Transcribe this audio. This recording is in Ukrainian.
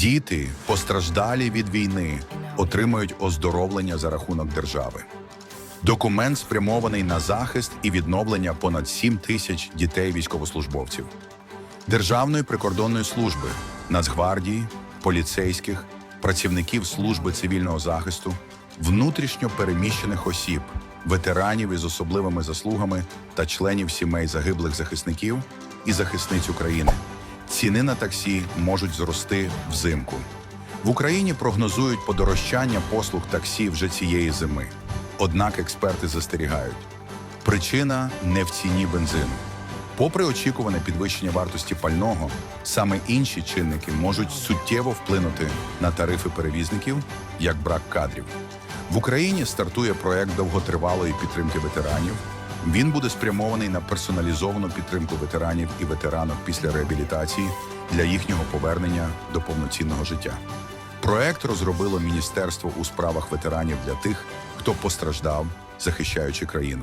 Діти, постраждалі від війни, отримують оздоровлення за рахунок держави. Документ спрямований на захист і відновлення понад 7 тисяч дітей військовослужбовців, Державної прикордонної служби, Нацгвардії, поліцейських, працівників служби цивільного захисту, внутрішньо переміщених осіб, ветеранів із особливими заслугами та членів сімей загиблих захисників і захисниць України. Ціни на таксі можуть зрости взимку. В Україні прогнозують подорожчання послуг таксі вже цієї зими. Однак експерти застерігають, причина не в ціні бензину. Попри очікуване підвищення вартості пального, саме інші чинники можуть суттєво вплинути на тарифи перевізників, як брак кадрів. В Україні стартує проект довготривалої підтримки ветеранів. Він буде спрямований на персоналізовану підтримку ветеранів і ветеранок після реабілітації для їхнього повернення до повноцінного життя. Проект розробило Міністерство у справах ветеранів для тих, хто постраждав, захищаючи країну.